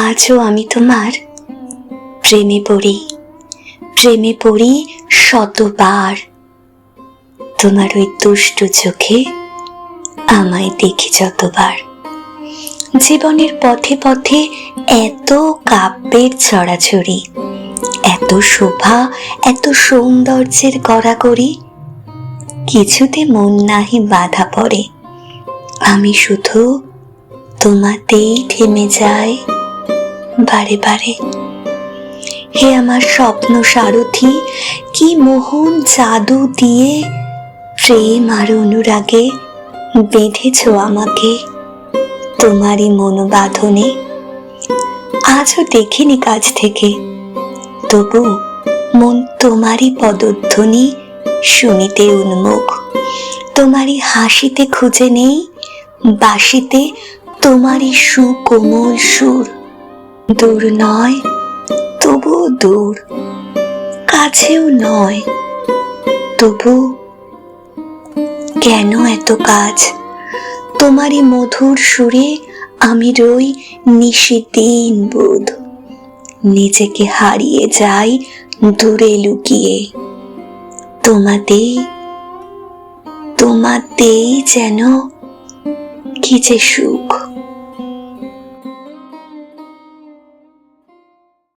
আজও আমি তোমার প্রেমে পড়ি প্রেমে পড়ি শতবার। তোমার ওই দুষ্টু চোখে আমায় দেখি যতবার। জীবনের পথে পথে এত কাব্যের ছড়াছড়ি, এত শোভা, এত সৌন্দর্যের গড়াগড়ি, কিছুতে মন নাহি বাধা পড়ে। আমি শুধু তোমাতেই থেমে যাই। বারে বারে। হে আমার স্বপ্ন সারথি, কি মোহন জাদু দিয়ে প্রেম আর অনুরাগে বেঁধেছ আমাকে তোমারই মনোবাধনে। আজও দেখিনি কাজ থেকে, তবু মন তোমারই পদধ্বনি শুনিতে উন্মুখ। তোমারই হাসিতে খুঁজে নেই, বাসিতে তোমারই সুকোমল সুর। দূর নয়, তবুও দূর, কাছেও নয়। তবু কেন এত কাজ? তোমারই মধুর সুরে আমি রই নিশিদিন বোধ। নিজেকে হারিয়ে যাই দূরে লুকিয়ে। তোমাতেই তোমাতেই যেন কি যে সুখ।